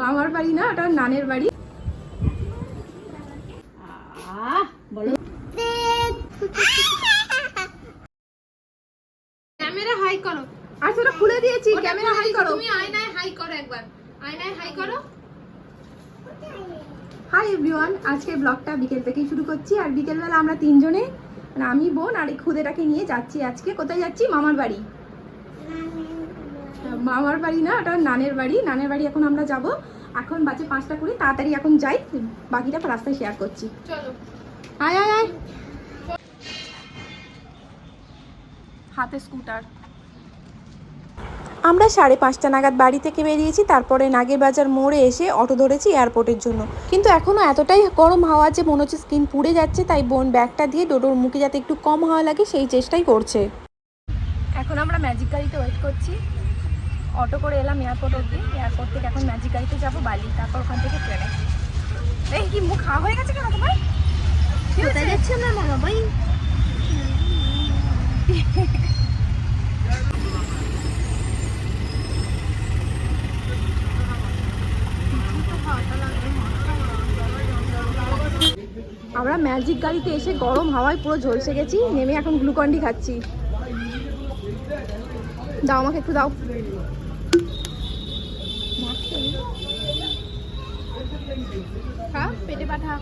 মামার বাড়ি না ওটা নানের বাড়ি। বলো। ক্যামেরা হাই করো। আচ্ছা ওটা খুলে দিয়েছি ক্যামেরা হাই করো। তুমি আয়নায় হাই করো একবার। আয়নায় হাই করো। হাই এভরিওয়ান আজকে ব্লগটা বিকেল থেকেই শুরু করছি আর বিকেলবেলা আমরা তিনজনে মানে আমি বোন আর এই খুদেটাকে নিয়ে যাচ্ছি আজকে। কোথায় যাচ্ছি? মামার বাড়ি। মামার বাড়ি না ওটা নানের বাড়ি। নানের বাড়ি এখন আমরা যাব। এখন বাজে পাঁচটা কুড়ি তাড়াতাড়ি এখন যাই। বাকিটা রাস্তায় শেয়ার করছি। চলো। আয় আয় আয়। হাতে স্কুটার আমরা সাড়ে পাঁচটা নাগাদ বাড়ি থেকে বেরিয়েছি তারপরে নাগের বাজার মোড়ে এসে অটো ধরেছি এয়ারপোর্টের জন্য। কিন্তু এখনও এতটাই গরম হাওয়া যে মনে হচ্ছে স্কিন পুড়ে যাচ্ছে তাই বোন ব্যাগটা দিয়ে ডোডোর মুখে যাতে একটু কম হাওয়া লাগে সেই চেষ্টাই করছে। এখন আমরা ম্যাজিক গাড়িতে ওয়েট করছি। অটো করে এলাম এয়ারপোর্ট অব্দি এয়ারপোর্ট থেকে এখন ম্যাজিক গাড়িতে যাব বালি তারপর ওখান থেকে ট্রেনে এই কি মুখ খাওয়া হয়ে গেছে কেন তোমার? কোথায় যাচ্ছে না না ভাই? আমরা ম্যাজিক গাড়িতে এসে গরম হাওয়ায় পুরো ঝলসে গেছি নেমে এখন গ্লুকন্ডি খাচ্ছি। দাও আমাকে একটু দাও। খা, পেটে পাঠা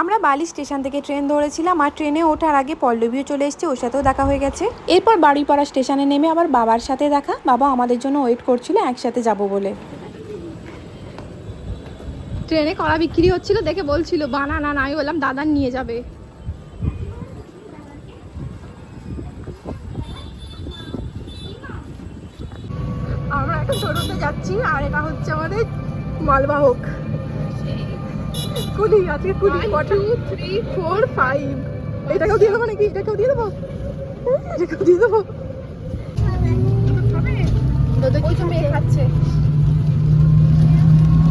আমরা বালি স্টেশন থেকে ট্রেন ধরেছিলাম আর ট্রেনে ওঠার আগে পল্লবীও চলে এসেছে ওর সাথেও দেখা হয়ে গেছে। এরপর বাড়িপাড়া স্টেশনে নেমে আবার বাবার সাথে দেখা বাবা আমাদের জন্য ওয়েট করছিল একসাথে যাব বলে। ট্রেনে কলা বিক্রি হচ্ছিল দেখে বলছিল বানানা না। আমি বললাম দাদা নিয়ে যাবে। যাচ্ছি আর এটা হচ্ছে আমাদের মালবাহক। কুলি আজকে কুলি টু থ্রি ফোর ফাইভ এটাকেও দিয়ে দেবো নাকি? এটাকেও দিয়ে দেবো? এটাকেও দিয়ে দেবো। খাচ্ছে।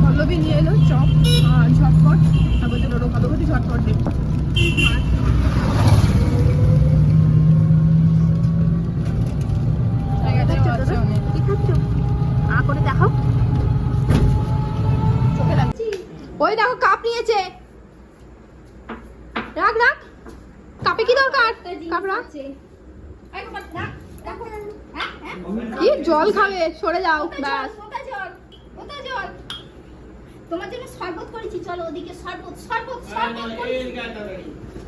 পল্লবী নিয়ে এলো চপ আর ঝটপট। আর বলছে কোটি ঝটপট দে কি খাচ্ছ আ করে দেখাও চোখে লাগছে ওই দেখো কাপ নিয়েছে রাখ রাখ। কাপে কি দরকার? কাপ রাখ। কি জল খাবে? সরে যাও ব্যাস। তোমার জন্য শরবত করেছি চলো ওদিকে শরবত শরবত শরবত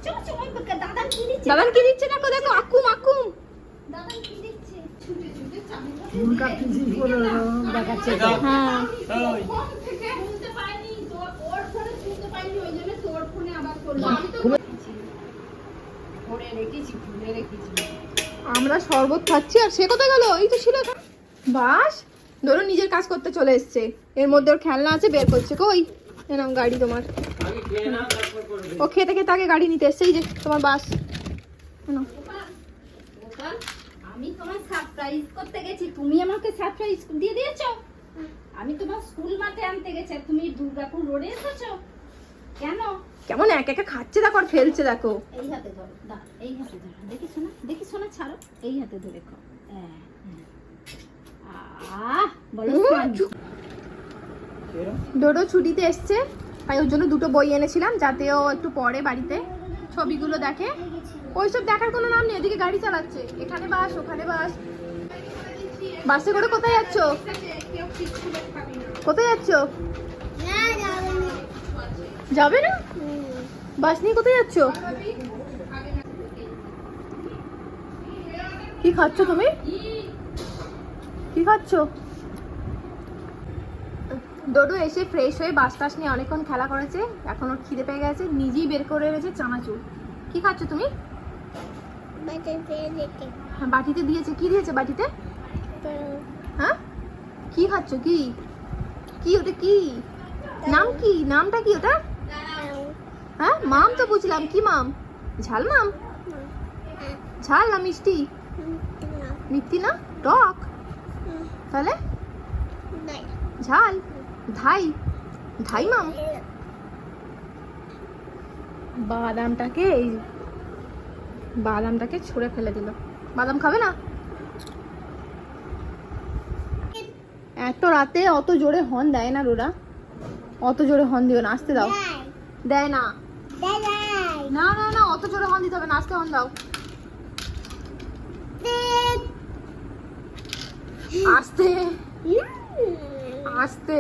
চলো চলো ওই দাদা কি দিচ্ছে? দাদান কি দিচ্ছে? দেখো দেখো আকুম আকুম। দাদা কি দিচ্ছে? ছুটে ছুটে চাবি হ্যাঁ রেখেছি খুলে রেখেছি। আমরা শরবত খাচ্ছি আর সে কোথায় গেল? এই তো ছিল। বাস ধরো নিজের কাজ করতে চলে এসছে। এর মধ্যে ওর খেলনা আছে বের করছে। কই? এনাম গাড়ি তোমার। ও খেতে খেতে আগে গাড়ি নিতে এসছে। এই যে তোমার বাস। আমি তোমার সারপ্রাইজ করতে গেছি। তুমি আমাকে সারপ্রাইজ দিয়ে দিয়েছ? আমি তোমার স্কুল মাঠে আনতে গেছি তুমি দুর্গাপুর রোডে এসেছ? কেন? কেমন এক একা খাচ্ছে দেখো আর ফেলছে দেখো। এই হাতে ধরো দা এই হাতে ধরো। দেখি শোনা দেখি শোনা ছাড়ো। এই হাতে ধরে খাও হ্যাঁ, হ্যাঁ। বলো ডোডো ছুটিতে এসছে তাই ওর জন্য দুটো বই এনেছিলাম যাতে ও একটু পড়ে বাড়িতে। ছবিগুলো দেখে। ওইসব দেখার কোনো নাম নেই এদিকে গাড়ি চালাচ্ছে। এখানে বাস ওখানে বাস। বাসে করে কোথায় যাচ্ছ? কোথায় যাচ্ছ? যাবে না? বাস নিয়ে কোথায় যাচ্ছ? কি খাচ্ছ তুমি? কি খাচ্ছ? ডোডো এসে ফ্রেশ হয়ে বাস টাস নিয়ে অনেকক্ষণ খেলা করেছে। এখন ওর খিদে পেয়ে গেছে নিজেই বের করে এনেছে চানাচুর। কি খাচ্ছ তুমি? হ্যাঁ বাটিতে দিয়েছে। কি দিয়েছে বাটিতে? হ্যাঁ? কি খাচ্ছ কি? কি ওটা কি? নাম কি? নামটা কি ওটা? হ্যাঁ মাম তো বুঝলাম। কি মাম? ঝাল মাম? ঝাল না মিষ্টি? মিষ্টি না? টক? তাহলে? ঝাল? ধাই? ধাই মাম? বাদামটাকে এই বাদামটাকে ছুঁড়ে ফেলে দিল। বাদাম খাবে না? এত রাতে অত জোরে হর্ন দেয় না রোরা। অত জোরে হর্ন দিও না, আসতে দাও। দেয় না। না না না অত জোরে হর্ন দিতে হবে না আসতে হর্ন দাও। আস্তে। আস্তে।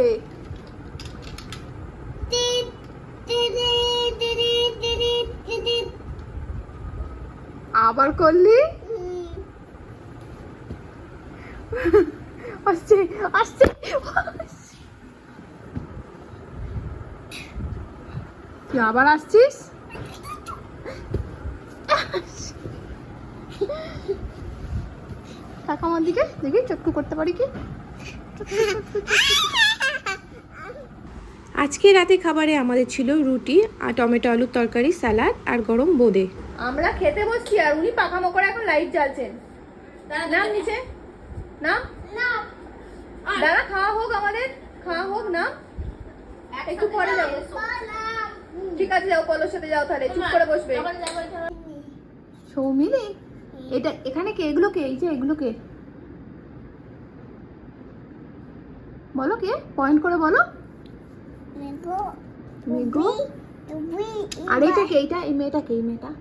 আবার করলি? তুই আবার আসছিস? আমার দিকে দেখি চটকু করতে পারি কি? আজকে রাতে খাবারে আমাদের ছিল রুটি আর টমেটো আলুর তরকারি স্যালাড আর গরম বোঁদে। আমরা খেতে বসছি আর উনি পাখামো করে এখন লাইট জ্বালছেন। নাম নিচে। নাম? দাদা খাওয়া হোক আমাদের খাওয়া হোক না একটু পরে যাব। ঠিক আছে যাও কলোর সাথে যাও তাহলে চুপ করে বসবে। সৌমিলি এটা এখানে কে? এগুলো কে? এই যে এগুলো কে? বলো কে? পয়েন্ট করে বলো। মেঘো আর এইটা কে? এইটা এই মেয়েটা কে? এই মেয়েটা?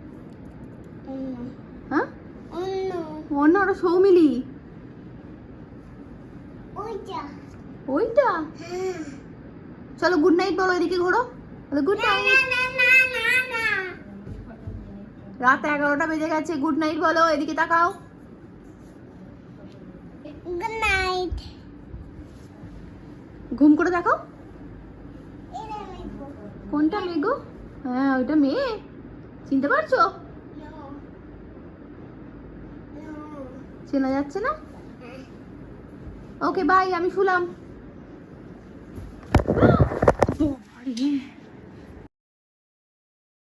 হ্যাঁ? অন্য। ওটা সৌমিলি। ওইটা। চলো গুড নাইট বলো এদিকে ঘোরো। গুড নাইট রাত এগারোটা বেজে গেছে গুড নাইট বলো এদিকে তাকাও। গুড নাইট ঘুম করে দেখো। কোনটা মেঘ হ্যাঁ ওইটা মেয়ে। চিনতে পারছ? চেনা যাচ্ছে না? ওকে বাই আমি শুলাম। বাবা